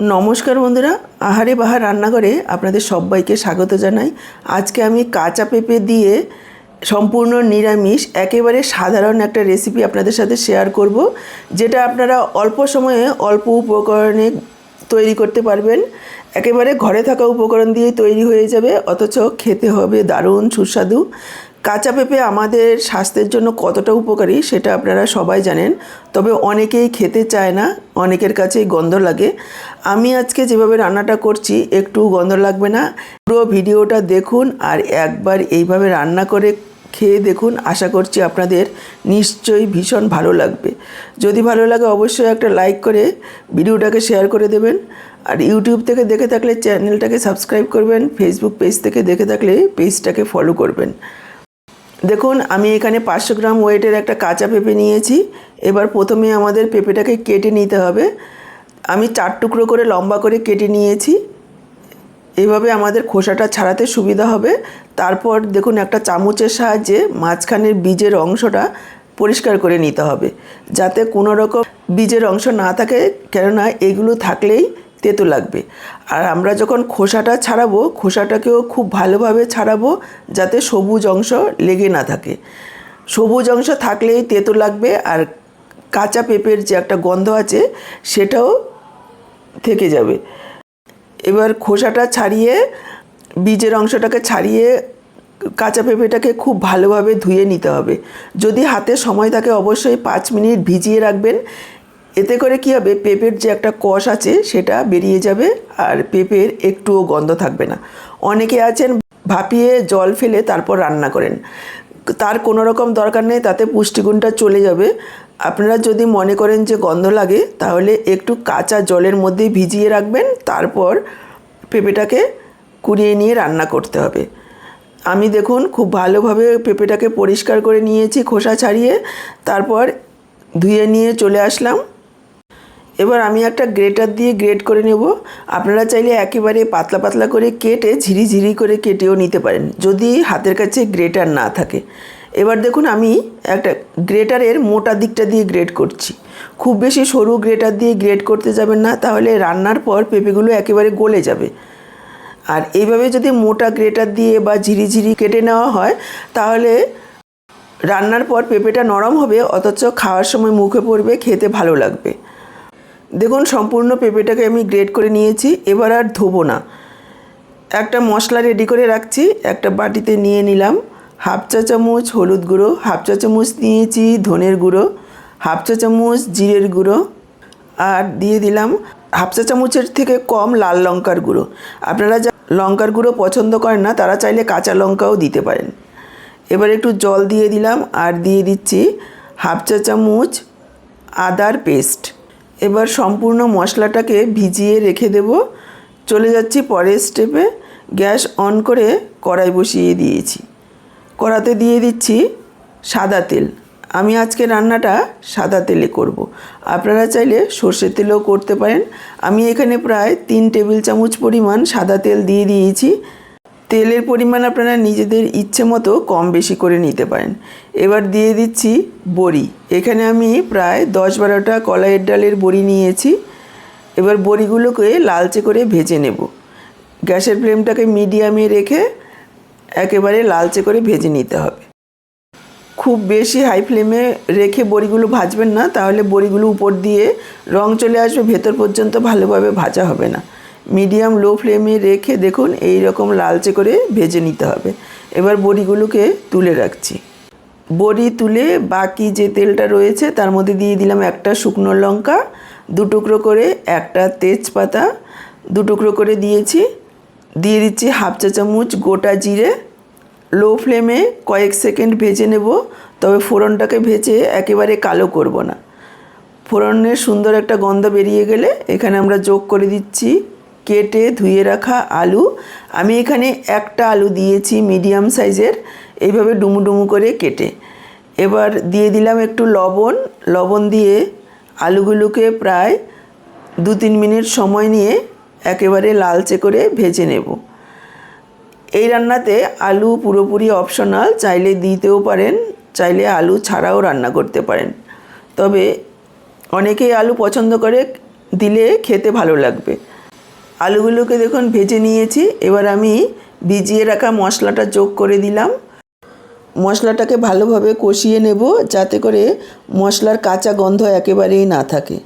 নমস্কার বন্ধুরা, আহারে বাহার রান্নাঘরে আপনাদের সবাইকে স্বাগত জানাই। আজকে আমি কাঁচা পেঁপে দিয়ে সম্পূর্ণ নিরামিষ, একেবারে সাধারণ একটা রেসিপি আপনাদের সাথে শেয়ার করব, যেটা আপনারা অল্প সময়ে অল্প উপকরণে তৈরি করতে পারবেন। একেবারে ঘরে থাকা উপকরণ দিয়েই তৈরি হয়ে যাবে, অথচ খেতে হবে দারুণ সুস্বাদু। কাঁচা পেঁপে আমাদের স্বাস্থ্যের জন্য কতটা উপকারী সেটা আপনারা সবাই জানেন। তবে অনেকেই খেতে চায় না, অনেকের কাছেই গন্ধ লাগে। আমি আজকে যেভাবে রান্নাটা করছি, একটু গন্ধ লাগবে না। পুরো ভিডিওটা দেখুন আর একবার এইভাবে রান্না করে খেয়ে দেখুন। আশা করছি আপনাদের নিশ্চয়ই ভীষণ ভালো লাগবে। যদি ভালো লাগে অবশ্যই একটা লাইক করে ভিডিওটাকে শেয়ার করে দেবেন। আর ইউটিউব থেকে দেখে থাকলে চ্যানেলটাকে সাবস্ক্রাইব করবেন, ফেসবুক পেজ থেকে দেখে থাকলে পেজটাকে ফলো করবেন। দেখুন, আমি এখানে পাঁচশো গ্রাম ওয়েটের একটা কাঁচা পেঁপে নিয়েছি। এবার প্রথমে আমাদের পেঁপেটাকে কেটে নিতে হবে। আমি চার টুকরো করে লম্বা করে কেটে নিয়েছি। এভাবে আমাদের খোসাটা ছাড়াতে সুবিধা হবে। তারপর দেখুন, একটা চামচের সাহায্যে মাঝখানের বীজের অংশটা পরিষ্কার করে নিতে হবে। যাতে কোনো রকম বীজের অংশ না থাকে, কেননা এগুলো থাকলেই তেতো লাগবে। আর আমরা যখন খোসাটা ছাড়াবো, খোসাটাকেও খুব ভালোভাবে ছাড়াবো যাতে সবুজ অংশ লেগে না থাকে। সবুজ অংশ থাকলেই তেতো লাগবে আর কাঁচা পেঁপের যে একটা গন্ধ আছে সেটাও থেকে যাবে। এবার খোসাটা ছাড়িয়ে, বীজের অংশটাকে ছাড়িয়ে কাঁচা পেঁপেটাকে খুব ভালোভাবে ধুয়ে নিতে হবে। যদি হাতে সময় থাকে অবশ্যই পাঁচ মিনিট ভিজিয়ে রাখবেন। এতে করে কী হবে, পেঁপের যে একটা কষ আছে সেটা বেরিয়ে যাবে আর পেঁপের একটুও গন্ধ থাকবে না। অনেকে আছেন ভাপিয়ে জল ফেলে তারপর রান্না করেন। তার কোনো রকম দরকার নেই, তাতে পুষ্টিগুণটা চলে যাবে। আপনারা যদি মনে করেন যে গন্ধ লাগে, তাহলে একটু কাঁচা জলের মধ্যে ভিজিয়ে রাখবেন, তারপর পেঁপেটাকে কুড়িয়ে নিয়ে রান্না করতে হবে। আমি দেখুন খুব ভালোভাবে পেঁপেটাকে পরিষ্কার করে নিয়েছি, খোসা ছাড়িয়ে, তারপর ধুয়ে নিয়ে চলে আসলাম। এবার আমি একটা গ্রেটার দিয়ে গ্রেট করে নেব। আপনারা চাইলে একেবারে পাতলা পাতলা করে কেটে ঝিরি ঝিরি করে কেটেও নিতে পারেন, যদি হাতের কাছে গ্রেটার না থাকে। এবার দেখুন আমি একটা গ্রেটারের মোটা দিকটা দিয়ে গ্রেট করছি। খুব বেশি সরু গ্রেটার দিয়ে গ্রেট করতে যাবেন না, তাহলে রান্নার পর পেঁপেগুলো একেবারে গলে যাবে। আর এইভাবে যদি মোটা গ্রেটার দিয়ে বা ঝিরি ঝিরি কেটে নেওয়া হয়, তাহলে রান্নার পর পেঁপেটা নরম হবে, অথচ খাওয়ার সময় মুখে পড়বে, খেতে ভালো লাগবে। দেখুন, সম্পূর্ণ পেঁপেটাকে আমি গ্রেড করে নিয়েছি, এবার আর ধোবো না। একটা মশলা রেডি করে রাখছি, একটা বাটিতে নিয়ে নিলাম। হাফ চা চামচ হলুদ গুঁড়ো, হাফ চা চামচ নিয়েছি ধনের গুঁড়ো, হাফ চা চামচ জিরের গুঁড়ো, আর দিয়ে দিলাম হাফ চা চামচের থেকে কম লাল লঙ্কার গুঁড়ো। আপনারা যা লঙ্কার গুঁড়ো পছন্দ করেন না, তারা চাইলে কাঁচা লঙ্কাও দিতে পারেন। এবার একটু জল দিয়ে দিলাম, আর দিয়ে দিচ্ছি হাফ চা চামচ আদার পেস্ট। এবার সম্পূর্ণ মশলাটাকে ভিজিয়ে রেখে দেব। চলে যাচ্ছি পরের স্টেপে গ্যাস অন করে কড়াই বসিয়ে দিয়েছি। কড়াতে দিয়ে দিচ্ছি সাদা তেল। আমি আজকে রান্নাটা সাদা তেলে করব। আপনারা চাইলে সর্ষের তেলেও করতে পারেন। আমি এখানে প্রায় তিন টেবিল চামচ পরিমাণ সাদা তেল দিয়ে দিয়েছি। তেলের পরিমাণ আপনারা নিজেদের ইচ্ছে মতো কম বেশি করে নিতে পারেন। এবার দিয়ে দিচ্ছি বড়ি। এখানে আমি প্রায় দশ বারোটা কলাইয়ের ডালের বড়ি নিয়েছি। এবার বড়িগুলোকে লালচে করে ভেজে নেব। গ্যাসের ফ্লেমটাকে মিডিয়ামে রেখে একেবারে লালচে করে ভেজে নিতে হবে। খুব বেশি হাই ফ্লেমে রেখে বড়িগুলো ভাজবেন না, তাহলে বড়িগুলো উপর দিয়ে রং চলে আসবে, ভেতর পর্যন্ত ভালোভাবে ভাজা হবে না। মিডিয়াম লো ফ্লেমে রেখে দেখুন এই রকম লালচে করে ভেজে নিতে হবে। এবার বড়িগুলোকে তুলে রাখছি। বড়ি তুলে বাকি যে তেলটা রয়েছে, তার মধ্যে দিয়ে দিলাম একটা শুকনো লঙ্কা, দু টুকরো করে একটা তেজপাতা, দু টুকরো করে দিয়েছি। দিয়ে দিচ্ছি হাফ চা চামচ গোটা জিরে। লো ফ্লেমে কয়েক সেকেন্ড ভেজে নেব, তবে ফোড়নটাকে ভেজে একেবারে কালো করব না। ফোড়নের সুন্দর একটা গন্ধ বেরিয়ে গেলে এখানে আমরা যোগ করে দিচ্ছি কেটে ধুয়ে রাখা আলু। আমি এখানে একটা আলু দিয়েছি মিডিয়াম সাইজের। এইভাবে ডুমু ডুমু করে কেটে। এবার দিয়ে দিলাম একটু লবণ। লবণ দিয়ে আলুগুলোকে প্রায় দু তিন মিনিট সময় নিয়ে একেবারে লালচে করে ভেজে নেব। এই রান্নাতে আলু পুরোপুরি অপশনাল। চাইলে দিতেও পারেন, চাইলে আলু ছাড়াও রান্না করতে পারেন। তবে অনেকেই আলু পছন্দ করে, দিলে খেতে ভালো লাগবে। আলুগুলোকে দেখুন ভেজে নিয়েছি। এবার আমি ভিজিয়ে রাখা মশলাটা যোগ করে দিলাম। মশলাটাকে ভালোভাবে কষিয়ে নেব যাতে করে মশলার কাঁচা গন্ধ একেবারেই না থাকে।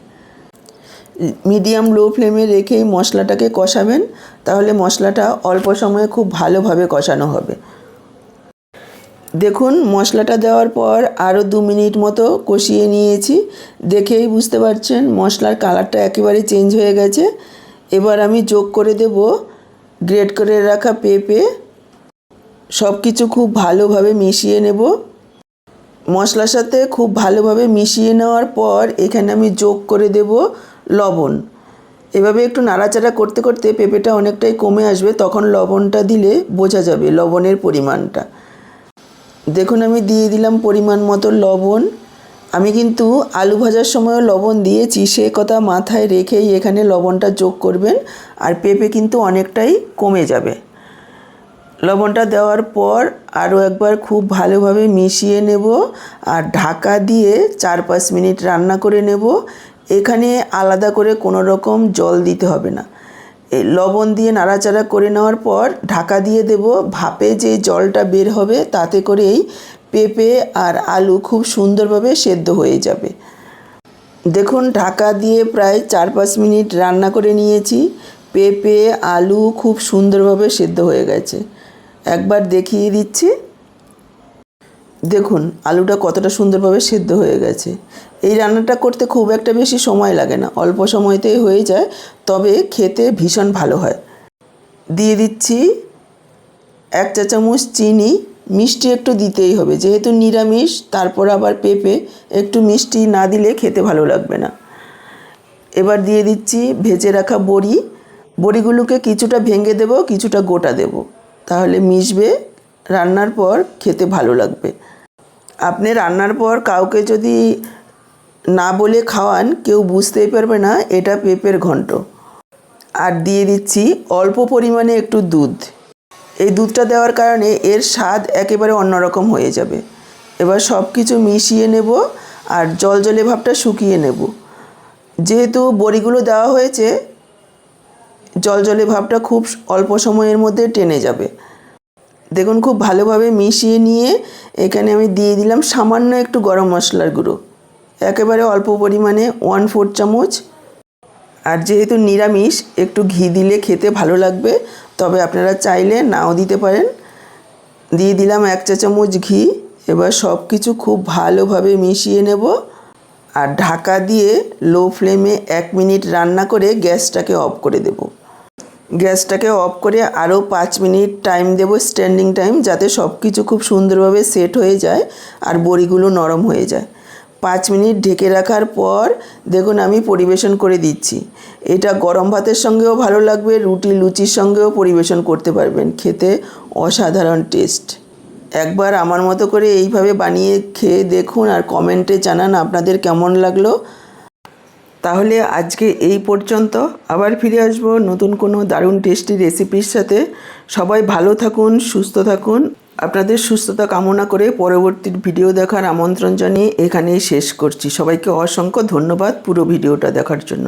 মিডিয়াম লো ফ্লেমে রেখেই মশলাটাকে কষাবেন, তাহলে মশলাটা অল্প সময়ে খুব ভালোভাবে কষানো হবে। দেখুন, মশলাটা দেওয়ার পর আরও দু মিনিট মতো কষিয়ে নিয়েছি। দেখেই বুঝতে পারছেন, মশলার কালারটা একেবারে চেঞ্জ হয়ে গেছে। এবার আমি যোগ করে দেব গ্রেট করে রাখা পেঁপে। সব কিছু খুব ভালোভাবে মিশিয়ে নেব। মশলার সাথে খুব ভালোভাবে মিশিয়ে নেওয়ার পর এখানে আমি যোগ করে দেব লবণ। এভাবে একটু নাড়াচাড়া করতে করতে পেঁপেটা অনেকটাই কমে আসবে, তখন লবণটা দিলে বোঝা যাবে লবণের পরিমাণটা। দেখুন আমি দিয়ে দিলাম পরিমাণ মতো লবণ। আমি কিন্তু আলু ভাজার সময়ও লবণ দিয়েছি সে কথা মাথায় রেখেই এখানে লবণটা যোগ করবেন আর পেঁপে কিন্তু অনেকটাই কমে যাবে। লবণটা দেওয়ার পর আরও একবার খুব ভালোভাবে মিশিয়ে নেব আর ঢাকা দিয়ে চার পাঁচ মিনিট রান্না করে নেব। এখানে আলাদা করে কোনো রকম জল দিতে হবে না। লবণ দিয়ে নাড়াচাড়া করে নেওয়ার পর ঢাকা দিয়ে দেব ভাপে যে জলটা বের হবে তাতে করেই পেঁপে আর আলু খুব সুন্দরভাবে সেদ্ধ হয়ে যাবে। দেখুন, ঢাকা দিয়ে প্রায় চার পাঁচ মিনিট রান্না করে নিয়েছি। পেঁপে, আলু খুব সুন্দরভাবে সেদ্ধ হয়ে গেছে। একবার দেখিয়ে দিচ্ছি। দেখুন, আলুটা কতটা সুন্দরভাবে সেদ্ধ হয়ে গেছে। এই রান্নাটা করতে খুব একটা বেশি সময় লাগে না। অল্প সময়তেই হয়ে যায়, তবে খেতে ভীষণ ভালো হয়। দিয়ে দিচ্ছি এক চা চামচ চিনি। মিষ্টি একটু দিতেই হবে। যেহেতু নিরামিষ, তারপর আবার পেঁপে, একটু মিষ্টি না দিলে খেতে ভালো লাগবে না। এবার দিয়ে দিচ্ছি ভেজে রাখা বড়ি। বড়িগুলোকে কিছুটা ভেঙে দেব, কিছুটা গোটা দেব। তাহলে মিশবে, রান্নার পর খেতে ভালো লাগবে। আপনি রান্নার পর কাউকে যদি না বলে খাওয়ান, কেউ বুঝতেই পারবে না এটা পেঁপের ঘন্ট। আর দিয়ে দিচ্ছি অল্প পরিমাণে একটু দুধ। এই দুধটা দেওয়ার কারণে এর স্বাদ একেবারে অন্যরকম হয়ে যাবে। এবার সব কিছু মিশিয়ে নেব আর জল জলে ভাবটা শুকিয়ে নেব। যেহেতু বড়িগুলো দেওয়া হয়েছে, জল জলে ভাবটা খুব অল্প সময়ের মধ্যে টেনে যাবে। দেখুন, খুব ভালোভাবে মিশিয়ে নিয়ে এখানে আমি দিয়ে দিলাম সামান্য একটু গরম মশলার গুঁড়ো। একেবারে অল্প পরিমাণে ওয়ান ফোর চামচ। আর যেহেতু নিরামিষ, একটু ঘি দিলে খেতে ভালো লাগবে, তবে আপনারা চাইলে নাও দিতে পারেন। দিয়ে দিলাম এক চা চামচ ঘি। এবার সব কিছু খুব ভালোভাবে মিশিয়ে নেব। আর ঢাকা দিয়ে লো ফ্লেমে এক মিনিট রান্না করে গ্যাসটাকে অফ করে দেব। গ্যাসটাকে অফ করে আরও পাঁচ মিনিট টাইম দেব স্ট্যান্ডিং টাইম, যাতে সব কিছু খুব সুন্দরভাবে সেট হয়ে যায় আর বড়িগুলো নরম হয়ে যায়। পাঁচ মিনিট ঢেকে রাখার পর দেখুন আমি পরিবেশন করে দিচ্ছি। এটা গরম ভাতের সঙ্গেও ভালো লাগবে, রুটি, লুচির সঙ্গেও পরিবেশন করতে পারবেন। খেতে অসাধারণ টেস্ট। একবার আমার মতো করে এইভাবে বানিয়ে খেয়ে দেখুন আর কমেন্টে জানান আপনাদের কেমন লাগল। তাহলে আজকে এই পর্যন্ত। আবার ফিরে আসব নতুন কোনো দারুণ টেস্টি রেসিপির সাথে। সবাই ভালো থাকুন, সুস্থ থাকুন। আপনাদের সুস্থতা কামনা করে পরবর্তী ভিডিও দেখার আমন্ত্রণ জানিয়ে এখানেই শেষ করছি। সবাইকে অসংখ্য ধন্যবাদ পুরো ভিডিওটা দেখার জন্য।